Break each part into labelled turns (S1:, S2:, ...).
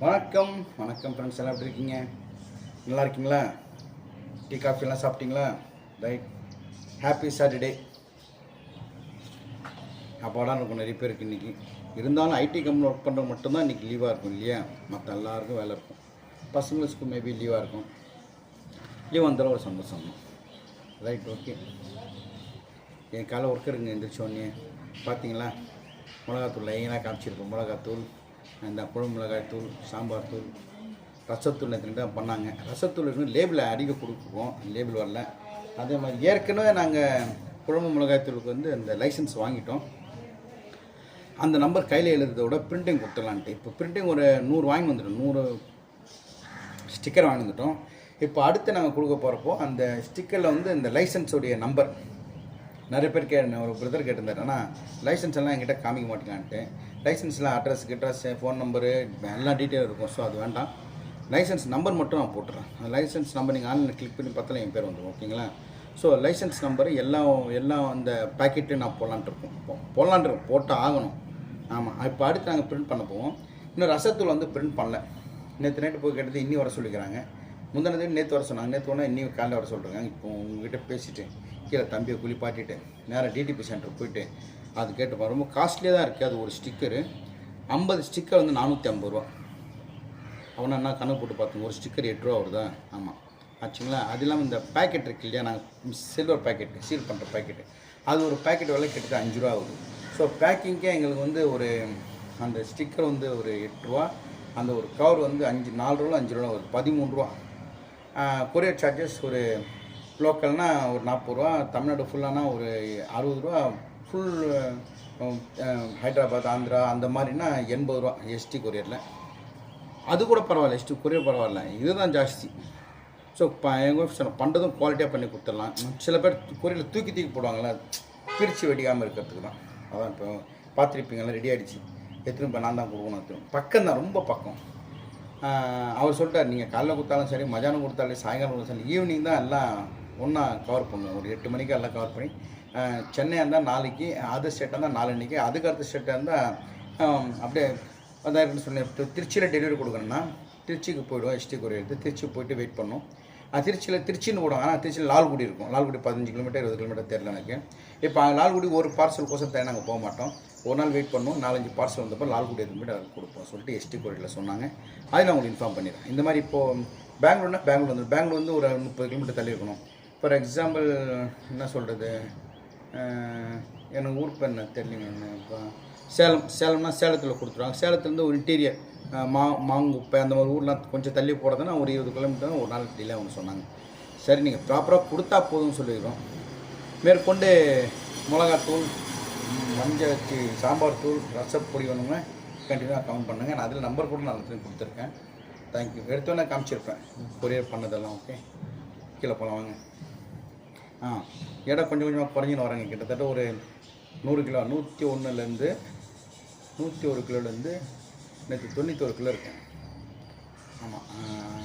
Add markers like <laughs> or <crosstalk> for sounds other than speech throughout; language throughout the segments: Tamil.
S1: வணக்கம் வணக்கம் ஃப்ரெண்ட்ஸ் எல்லாம் எப்படி இருக்கீங்க நல்லா இருக்கீங்களா டீ காஃபிலாம் சாப்பிட்டீங்களா ரைட் ஹாப்பி சாட்டர்டே அப்பாடாக இருக்கும் நிறைய பேர் இருக்குது இன்றைக்கி இருந்தாலும் ஐடி கம்பெனி ஒர்க் பண்ணுறது மட்டும்தான் இன்றைக்கி லீவாக இருக்கும் இல்லையா மற்ற எல்லாருக்கும் வேலை இருக்கும் பசங்களுக்கு மேபி லீவாக இருக்கும் லீவ் வந்தாலும் ஒரு சந்தோஷம் தான் ரைட் ஓகே என் காலை ஒர்க்கருங்க எந்திரிச்சோன்னே பார்த்தீங்களா மிளகாத்தூள் லைனாக காமிச்சிருப்போம் மிளகாத்தூள் இந்த குழம்பு மிளகாய் தூள் சாம்பார் தூள் ரசத்தூள் எத்தனை தான் பண்ணாங்க ரசத்தூள் இருந்து லேபிள் அடிக்க கொடுக்குவோம் லேபிள் வரல அதே மாதிரி ஏற்கனவே நாங்கள் குழம்பு மிளகாய் தூளுக்கு வந்து அந்த லைசன்ஸ் வாங்கிட்டோம் அந்த நம்பர் கையில் விட பிரிண்டிங் கொடுத்துடலான்ட்டு இப்போ பிரிண்டிங் ஒரு நூறு வாங்கி வந்துட்டோம் நூறு ஸ்டிக்கர் வாங்கி வந்துட்டோம் இப்போ அடுத்து நாங்கள் கொடுக்க போகிறப்போ அந்த ஸ்டிக்கரில் வந்து இந்த லைசன்ஸுடைய நம்பர் நிறைய பேர் கே ஒரு பிரதர் கேட்டிருந்தார் ஆனால் லைசன்ஸ் எல்லாம் என்கிட்ட காமிக்க மாட்டேங்கான்ட்டு லைசன்ஸில் அட்ரஸ் கிட்ரஸ் ஃபோன் நம்பரு எல்லாம் டீட்டெயில் இருக்கும் ஸோ அது வேண்டாம் லைசன்ஸ் நம்பர் மட்டும் நான் போட்டுறேன் அந்த லைசன்ஸ் நம்பர் நீங்கள் ஆன்லைனில் கிளிக் பண்ணி பார்த்தாலும் என் பேர் வந்துடும் ஓகேங்களா ஸோ லைசன்ஸ் நம்பர் எல்லாம் எல்லாம் அந்த பேக்கெட்டு நான் போடலான்ட்டு இருக்கோம் இப்போ போடலான்ட்டு போட்டால் ஆகணும் ஆமாம் இப்போ அடுத்து நாங்கள் பிரிண்ட் பண்ண போவோம் இன்னும் ரசத்தூள் வந்து பிரிண்ட் பண்ணல நேற்று நைட்டு போய் கேட்டது இன்னி வர சொல்லிக்கிறாங்க முந்தினது நேற்று வர சொன்னாங்க நேற்று ஒன்றா இன்னி காலையில் வர சொல்கிறாங்க இப்போ உங்ககிட்ட பேசிவிட்டு கீழே தம்பியை குளிப்பாட்டிட்டு நேராக டிடிபி சென்டர் போயிட்டு அது கேட்டுப்பா ரொம்ப காஸ்ட்லியாக தான் இருக்குது அது ஒரு ஸ்டிக்கரு ஐம்பது ஸ்டிக்கர் வந்து நானூற்றி ஐம்பது ரூபா அவனை என்ன கணக்கு போட்டு பார்த்தோம் ஒரு ஸ்டிக்கர் எட்டுருவா வருதா ஆமாம் ஆச்சுங்களா அது இல்லாமல் இந்த பேக்கெட் இருக்கு இல்லையா நாங்கள் சில்வர் பேக்கெட் சீல் பண்ணுற பேக்கெட்டு அது ஒரு பேக்கெட் விலை கிட்டத்தட்ட அஞ்சு ரூபா ஆகுது ஸோ பேக்கிங்கே எங்களுக்கு வந்து ஒரு அந்த ஸ்டிக்கர் வந்து ஒரு எட்டுருவா அந்த ஒரு கவர் வந்து அஞ்சு நாலு ரூபா அஞ்சு ரூபா வருது பதிமூணு ரூபா கொரியர் சார்ஜஸ் ஒரு லோக்கல்னால் ஒரு நாற்பது ரூபா தமிழ்நாடு ஃபுல்லானால் ஒரு அறுபது ரூபா ஃபுல் ஹைதராபாத் ஆந்திரா அந்த மாதிரினா எண்பது ரூபா எஸ்டி கொரியரில் அது கூட பரவாயில்ல எஸ்டி கொரியர் பரவாயில்ல இதுதான் ஜாஸ்தி ஸோ இப்போ எங்கள் ஒய்ஃப் சொன்ன பண்ணுறதும் குவாலிட்டியாக பண்ணி கொடுத்துடலாம் சில பேர் கொரியரில் தூக்கி தூக்கி போடுவாங்களா பிரித்து வெடிக்காமல் இருக்கிறதுக்கு தான் அதான் இப்போ பார்த்துருப்பீங்களா ரெடி ஆகிடுச்சு எத்தனை இப்போ நான் தான் கொடுக்கணும் பக்கம் தான் ரொம்ப பக்கம் அவர் சொல்லிட்டார் நீங்கள் காலைல கொடுத்தாலும் சரி மதியானம் கொடுத்தாலும் சாயங்காலம் கொடுத்தாலும் ஈவினிங் தான் எல்லாம் ஒன்றா கவர் பண்ணுவோம் ஒரு எட்டு மணிக்கு எல்லாம் கவர் பண்ணி சென்னையாக இருந்தால் நாளைக்கு அதர் ஸ்டேட்டாக இருந்தால் நாளன்னைக்கு அதுக்கு அடுத்த ஸ்டேட்டாக இருந்தால் அப்படியே அதான் எப்படின்னு சொன்னேன் திருச்சியில் டெலிவரி கொடுக்குறேன்னா திருச்சிக்கு போய்டும் எஸ்டி கொரியர் எடுத்து திருச்சி போயிட்டு வெயிட் பண்ணோம் திருச்சியில் திருச்சின்னு விடும் ஆனால் திருச்சியில் லால்குடி இருக்கும் லால்குடி பதினஞ்சு கிலோமீட்டர் இருபது கிலோமீட்டர் தெரியல எனக்கு இப்போ லால்குடி ஒரு பார்சல் கோசம் தான் நாங்கள் போக மாட்டோம் ஒரு நாள் வெயிட் பண்ணுவோம் நாலஞ்சு பார்சல் வந்தப்போ லால்குடி இருந்துட்டு அதுக்கு கொடுப்போம் சொல்லிட்டு எஸ்டி கொரியரில் சொன்னாங்க அதில் நான் உங்களுக்கு இன்ஃபார்ம் பண்ணிடுறேன் இந்த மாதிரி இப்போது பெங்களூர்னா பெங்களூர் வந்து பெங்களூர் வந்து ஒரு முப்பது கிலோமீட்டர் தள்ளி இருக்கணும் ஃபார் எக்ஸாம்பிள் என்ன சொல்கிறது எனக்கு ஊர் பேர் தெரியல இப்போ சேலம் சேலம்னா சேலத்தில் கொடுத்துருவாங்க சேலத்துலேருந்து ஒரு இன்டீரியர் மா மாங்குப்பை அந்த மாதிரி ஊர்லாம் கொஞ்சம் தள்ளி போடுறதுனா ஒரு இருபது கிலோமீட்டர் ஒரு நாள் டிலே அவங்க சொன்னாங்க சரி நீங்கள் ப்ராப்பராக கொடுத்தா போதும்னு சொல்லிடுறோம் மேற்கொண்டு மிளகாத்தூள் மஞ்சள் சாம்பார் தூள் ரசப்பொடி வேணும்னா கண்டினியூவாக கவுண்ட் பண்ணுங்கள் நான் அதில் நம்பர் கூட நான் கொடுத்துருக்கேன் தேங்க்யூ எடுத்தோன்னே காமிச்சிருப்பேன் கொரியர் பண்ணதெல்லாம் ஓகே கீழே போகலாம் வாங்க ஆ எடை கொஞ்சம் கொஞ்சமாக குறைஞ்சின்னு வராங்க கிட்டத்தட்ட ஒரு நூறு கிலோ நூற்றி ஒன்றுலேருந்து நூற்றி ஒரு கிலோலேருந்து நேற்று தொண்ணூற்றி ஒரு கிலோ இருக்கேன் ஆமாம்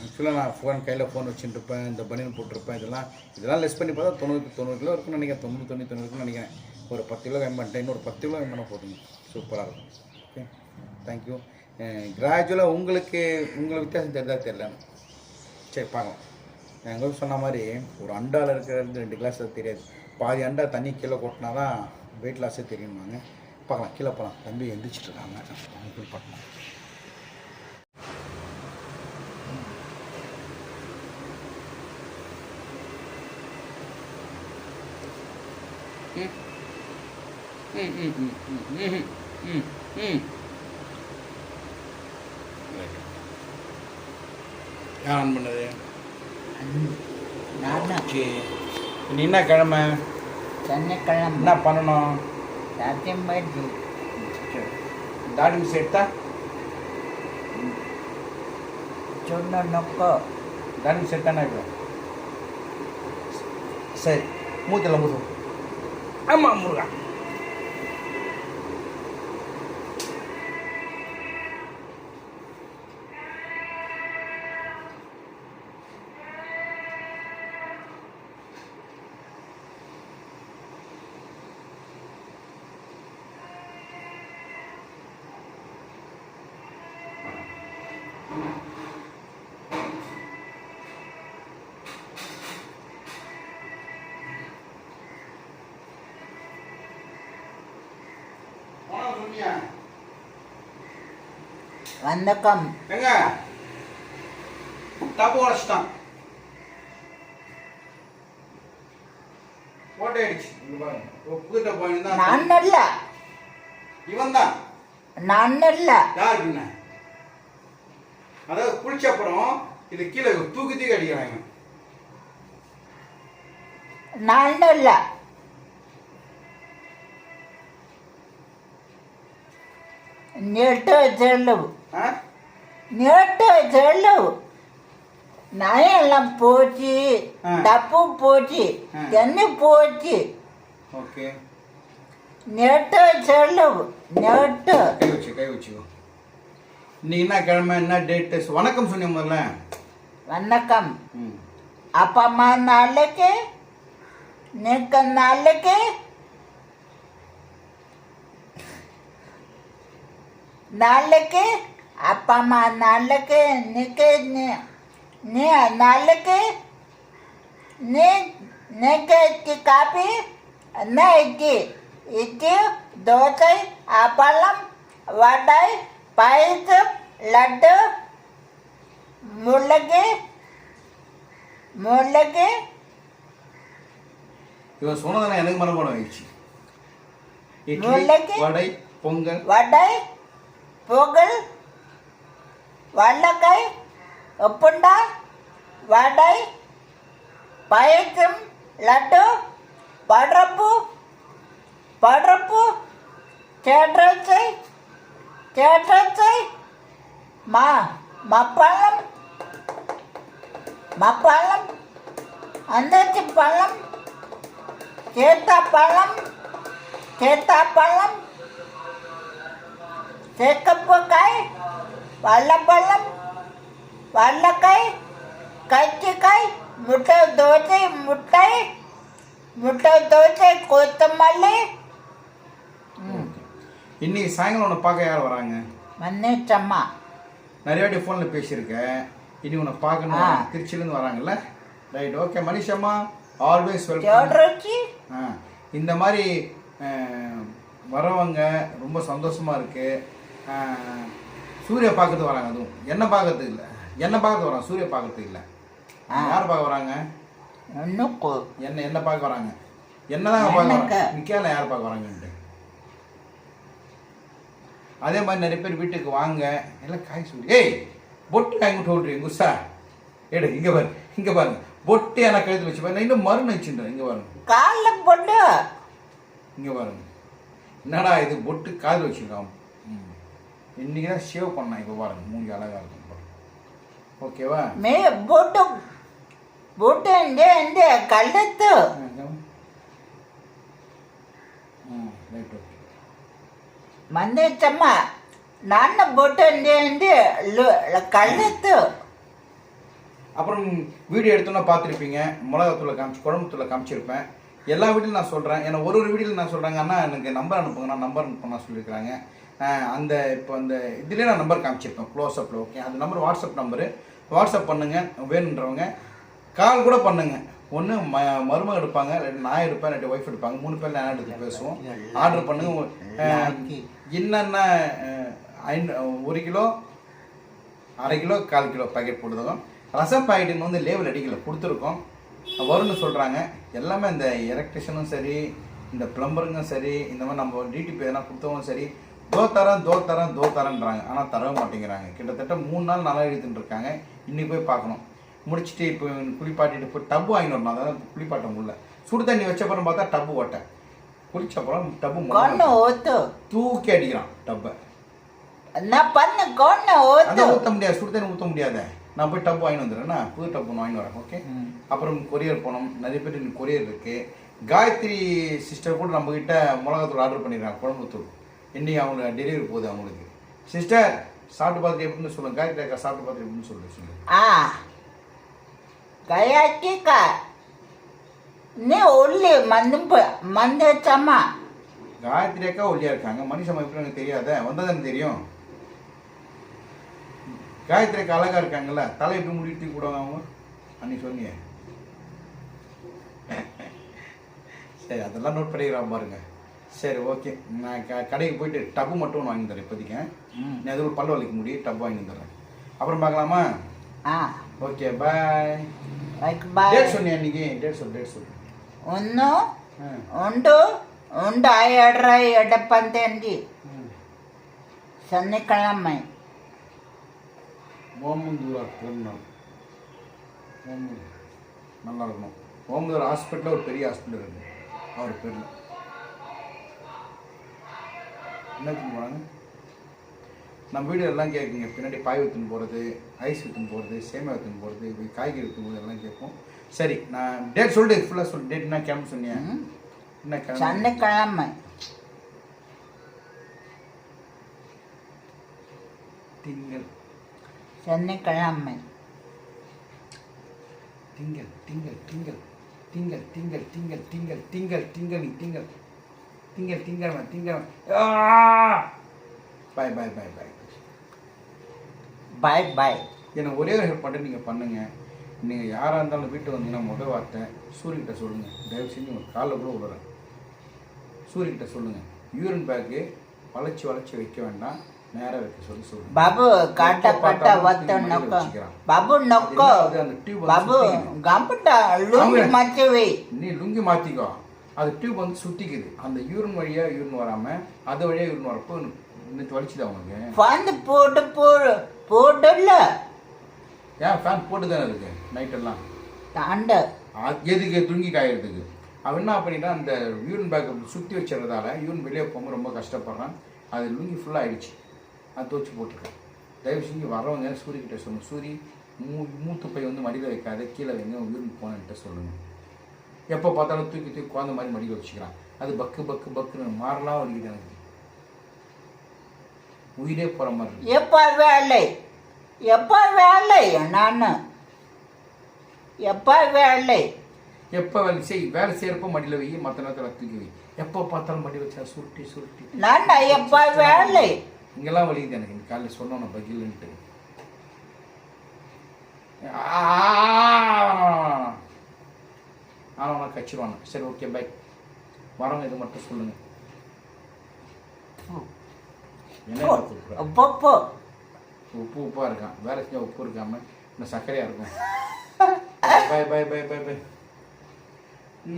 S1: ஆக்சுவலாக நான் ஃபோன் கையில் ஃபோன் வச்சுட்டு இந்த பனியன் போட்டிருப்பேன் இதெல்லாம் இதெல்லாம் லெஸ் பண்ணி பார்த்தா தொண்ணூறு தொண்ணூறு கிலோ இருக்குன்னு நினைக்கிறேன் தொண்ணூறு தொண்ணூற்றி இருக்குன்னு நினைக்கிறேன் ஒரு பத்து கிலோ கம்மி பண்ணிட்டேன் இன்னொரு பத்து கிலோ கம்மி பண்ண போதுங்க சூப்பராக இருக்கும் ஓகே தேங்க்யூ கிராஜுவலாக உங்களுக்கு உங்களுக்கு வித்தியாசம் தெரிஞ்சால் தெரியல சரி பார்க்கலாம் எங்கள் சொன்ன மாதிரி ஒரு அண்டாவில் இருக்கிறது ரெண்டு கிளாஸ் தெரியாது பாதி அண்டா தண்ணி கீழே கொட்டினா தான் வெயிட் லாஸே தெரியுமாங்க பார்க்கலாம் கீழே போகலாம் தம்பி எந்திரிச்சிட்டு இருக்காங்க போய் பார்க்கலாம் ம் ஆன் பண்ணது போச்சு இன்னைக்கு என்ன கிழமை
S2: சனிக்கிழமை
S1: என்ன பண்ணணும்
S2: சாத்தியமாக
S1: தாடி சேர்த்தா
S2: சொன்ன நொக்கோ
S1: தாடி சேர்த்தானா இப்போ சரி மூத்தில் முருகன்
S2: ஆமாம் முருகன் வந்தக்கம்
S1: எங்க தப்பு உடச்சிட்டான் நான் அல்ல இவன் தான்
S2: நான் அல்ல யார் பின்ன
S1: அதாவது குளிச்ச அப்புறம் இது கீழே தூக்கி தூக்கி அடிக்கிறாங்க
S2: நான் அல்ல நெட்டு தெரியலவு நிரட்ட சொல்லு நயம் எல்லாம் போச்சு தப்பும் போச்சு என்ன போச்சு ஓகே நெட்ட சொல்லு நெட்ட
S1: கை வச்சு கை வச்சு இன்னைக்கு என்ன கிழமை
S2: நாளைக்கு આપવામાં નાલકે નિકે ને નાલકે ને નેકે કાપી ન ఇచ్చి ఇచ్చి దోసై అపలం వడై పైస్ లడ్డు ముళ్ళగి ముళ్ళగి
S1: இவன் சொன்னதான எனக்கு மரபணம் ஆயிடுச்சு இட்லி வடை பொங்கல்
S2: வடை பொங்கல் வல்லக்கை ஒப்புண்டா வடை பயக்கம் லட்டு படரப்பு படரப்பு கேட்டரச்சை கேட்டரச்சை மா மப்பள்ளம் மப்பள்ளம் அந்தாச்சி பழம் சேத்தா பழம் சேத்தா பழம் சேக்கப்பூக்காய் வல்லப்பழம் வல்லக்காய் கத்திக்காய் முட்டை தோசை முட்டை முட்டை தோசை கொத்தமல்லி
S1: இன்னைக்கு சாயங்காலம் உன்னை பார்க்க யார் வராங்க
S2: மன்னேச்சம்மா
S1: நிறைய வாட்டி ஃபோனில் பேசியிருக்கேன் இனி உன்னை பார்க்கணும் திருச்சியிலேருந்து வராங்கல்ல ரைட் ஓகே மனிஷம்மா ஆல்வேஸ் வெல்கம் ஆ இந்த மாதிரி வரவங்க ரொம்ப சந்தோஷமாக இருக்குது சூரிய பார்க்கறது வராங்க அதுவும் என்ன பார்க்கறது இல்லை என்ன பார்க்கறது வராங்க சூரிய பார்க்கறது இல்லை யார் பார்க்க வராங்க என்ன என்ன பார்க்க வராங்க என்னதாங்க பார்க்க வராங்க நிக்கால யார் பார்க்க வராங்கன்ட்டு அதே மாதிரி நிறைய பேர் வீட்டுக்கு வாங்க எல்லாம் காய் சூரிய ஏய் பொட்டு காய் காய்ங்கிட்டு ஓடுறீங்க குசா எடு இங்கே பாரு இங்கே பாருங்க பொட்டு எனக்கு கழுத்து வச்சு பாருங்க இன்னும் மருந்து வச்சுட்டேன் இங்கே
S2: பாருங்க காலில் பொட்டு
S1: இங்கே பாருங்க என்னடா இது பொட்டு காது வச்சுருக்கான் இன்றைக்கி தான் ஷேவ் பண்ணேன் இப்போ பாருங்கள் மூஞ்சி அழகாக இருக்கும் ஓகேவா
S2: மே போட்டு போட்டு എൻ്റെ എൻ്റെ കള്ളത്ത് മന്ദേച്ചമ്മ നാന്ന ബോട്ട് എൻ്റെ എൻ്റെ കള്ളത്ത്
S1: அப்புறம் வீடியோ எடுத்தோன்னா பார்த்துருப்பீங்க மிளகாத்தூளை காமிச்சு குழம்புத்தூளை காமிச்சிருப்பேன் எல்லா வீடியும் நான் சொல்கிறேன் ஏன்னா ஒரு ஒரு வீடியோவில் நான் சொல்கிறாங்கன்னா அண்ணா எனக்கு நம்பர் அனுப்புங்க நான் நம்பர் அனுப்புங்க சொல்லியிருக்கிறாங்க அந்த இப்போ அந்த இதுலேயே நான் நம்பர் காமிச்சிருக்கேன் க்ளோஸ்அப்பில் ஓகே அந்த நம்பர் வாட்ஸ்அப் நம்பரு வாட்ஸ்அப் பண்ணுங்கள் வேணுன்றவங்க கால் கூட பண்ணுங்கள் ஒன்று ம மருமக எடுப்பாங்க இல்லாட்டி நான் எடுப்பேன் இல்லாட்டி ஒய்ஃப் எடுப்பாங்க மூணு பேர் நான் எடுத்து பேசுவோம் ஆர்டர் பண்ணுங்க என்னென்ன ஒரு கிலோ அரை கிலோ கால் கிலோ பாக்கெட் போட்டுருக்கோம் ரசம் பாக்கெட்டுன்னு வந்து லேபிள் அடிக்கல கொடுத்துருக்கோம் வரும்னு சொல்கிறாங்க எல்லாமே இந்த எலக்ட்ரிஷனும் சரி இந்த ப்ளம்பருங்கும் சரி இந்த மாதிரி நம்ம டிடிபி எதனா கொடுத்தவங்க சரி தோ தரேன் தோ தரேன் தோ தரேன்றாங்க ஆனால் தரவே மாட்டேங்கிறாங்க கிட்டத்தட்ட மூணு நாள் நல்லா எழுதிட்டு இருக்காங்க இன்னைக்கு போய் பார்க்கணும் முடிச்சுட்டு இப்போ குளிப்பாட்டிட்டு போய் டப்பு வாங்கிட்டு வரணும் அதான் குளிப்பாட்ட முடியல சுடு தண்ணி வச்சப்பறம் பார்த்தா டப்பு ஓட்டை குளிச்சப்பறம்
S2: டப்பு
S1: தூக்கி அடிக்கிறான் டப்பை
S2: நான் பண்ண
S1: ஊற்ற முடியாது சுடு தண்ணி ஊற்ற முடியாத நான் போய் டப்பு வாங்கி வந்துடுறேன்னா புது டப்பு ஒன்று வாங்கி வரேன் ஓகே அப்புறம் கொரியர் போனோம் நிறைய பேர் இன்னும் கொரியர் இருக்குது காயத்ரி சிஸ்டர் கூட நம்ம நம்மக்கிட்ட மிளகாத்தூள் ஆர்டர் பண்ணிடுறாங்க குழம்புத்தூள் இன்றைக்கி அவங்க டெலிவரி போகுது அவங்களுக்கு சிஸ்டர் சாப்பிட்டு பார்த்துட்டு எப்படின்னு சொல்லுங்க கரெக்டாக சாப்பிட்டு பார்த்துட்டு எப்படின்னு சொல்லு சொல்லுங்க
S2: ಆ ಗಯಾಟಿಕ ನೀ ಒಳ್ಳೆ ಮಂದ ಮಂದ ಹೆಚ್ಚಮ್ಮ
S1: காயத்ரி அக்கா ஒல்லியாக இருக்காங்க மனுஷம்மா எப்படி எனக்கு தெரியாத வந்தால் தானே தெரியும் காயத்ரி அக்கா அழகாக இருக்காங்கல்ல தலை எப்படி முடிட்டு கூட அவங்க அன்னைக்கு சொன்னீங்க <laughs> சரி அதெல்லாம் நோட் பண்ணிக்கிறான் பாருங்கள் சரி ஓகே நான் க கடைக்கு போயிட்டு டப்பு மட்டும் ஒன்று வாங்கி தரேன் இப்போதைக்கு நான் எதுவும் பல்லு வலிக்க முடியும் டப்பு வாங்கி தரேன் அப்புறம் பார்க்கலாமா ஆ ஓகே பாய் பாய் டேட் சொன்னேன் இன்னைக்கு டேட் சொல் டேட் சொல்
S2: ஒன்று ஒன்று உண்டு எடற எடப்பந்தேந்தி சனிக்கிழமை
S1: ஓமந்தூரா போகணும் நல்லா இருக்கணும் ஓமந்தூர் ஹாஸ்பிட்டலில் ஒரு பெரிய ஹாஸ்பிட்டல் இருக்குது அவர் பேரில் என்ன நம்ம வீடு எல்லாம் கேட்குங்க பின்னாடி பாய் விற்றுன்னு போகிறது ஐஸ் விற்றுன்னு போகிறது சேமியா விற்றுன்னு போகிறது இப்படி காய்கறி விற்றும் போது எல்லாம் கேட்போம் சரி நான் டேட் சொல்லிட்டு ஃபுல்லாக சொல் டேட் என்ன கிளம்பு சொன்னேன் என்ன கிளம்பு
S2: சனிக்கிழமை திங்கள் சனிக்கிழமை
S1: திங்கள் திங்கள் திங்கள் திங்கள் திங்கள் திங்கள் திங்கள் திங்கள் திங்கள் திங்கள் திங்க திங்கறவன் திங்கறவன் பாய் பாய் பாய் பாய் பாய் பாய் எனக்கு ஒரே ஒரு ஹெல்ப் பண்ணி நீங்கள் பண்ணுங்கள் நீங்கள் யாராக இருந்தாலும் வீட்டுக்கு வந்தீங்கன்னா முதல் வார்த்தை சூரியகிட்ட சொல்லுங்கள் தயவு செஞ்சு உங்கள் காலில் கூட விடுறேன் சூரியகிட்ட சொல்லுங்கள் யூரின் பேக்கு வளைச்சி வளைச்சி வைக்க வேண்டாம் நேராக வைக்க சொல்லி சொல்லுங்கள்
S2: பாபு காட்ட காட்ட வத்த பாபு நொக்கோ பாபு கம்பட்ட லுங்கி மாற்றி
S1: நீ லுங்கி மாற்றிக்கோ அது டியூப் வந்து சுத்திக்குது அந்த யூரின் வழியா யூரின் வராம அது வழியா யூரின் வரப்போ இன்னும் தொலைச்சுது அவங்க
S2: ஃபேன் போட்டு போ போட்டல
S1: ஏன் ஃபேன் போட்டு தானே இருக்கு நைட்டெல்லாம் தாண்ட எதுக்கு துங்கி காயறதுக்கு அவன் என்ன பண்ணிட்டா அந்த யூரின் பேக் சுற்றி வச்சுறதால யூரின் வெளியே போகும்போது ரொம்ப கஷ்டப்படுறான் அது லுங்கி ஃபுல்லாக ஆயிடுச்சு அது துவச்சி போட்டுருக்கேன் தயவு செஞ்சு வரவங்க கிட்டே சொல்லணும் சூரி மூ மூத்து பை வந்து மடியில் வைக்காத கீழே வைங்க யூரின் போனன்ட்டு சொல்லுங்கள் எப்போ பார்த்தாலும் தூக்கி தூக்கி குழந்த மாதிரி மடிக்க வச்சுக்கிறான் அது பக்கு பக்கு பக்குன்னு மாறலாம் வலிக்குது எனக்கு உயிரே போகிற மாதிரி
S2: எப்போ வேலை எப்போ வேலை என்னன்னு எப்போ வேலை
S1: எப்போ வேலை செய் வேலை செய்கிறப்ப மடியில் வை மற்ற நேரத்தில் தூக்கி வை எப்போ பார்த்தாலும் மடி வச்சா சுருட்டி சுருட்டி
S2: நான் எப்போ வேலை
S1: இங்கெல்லாம் வலிக்குது எனக்கு இந்த காலையில் சொன்னோம் பதிலுன்ட்டு ஆ ஆனால் உனக்கு கழிச்சிருவாங்க சரி ஓகே பை வரவங்க இது மட்டும் சொல்லுங்க உப்பு உப்பு இருக்கான் வேலை செஞ்சா உப்பு இருக்காம இன்னும் சர்க்கரையா இருக்கும் bye bye bye bye bye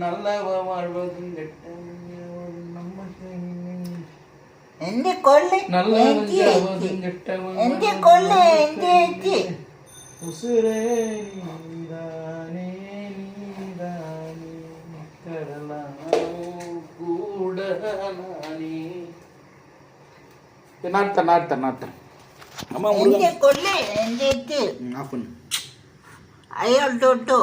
S1: நல்ல வாழ்வதும்
S2: എന്റെ കൊള്ള
S1: நாட்ட நாட்ட நாட்ட ஆமாம் கொள்ளை ஆஃப் பண்ணு
S2: ஐயோ டோ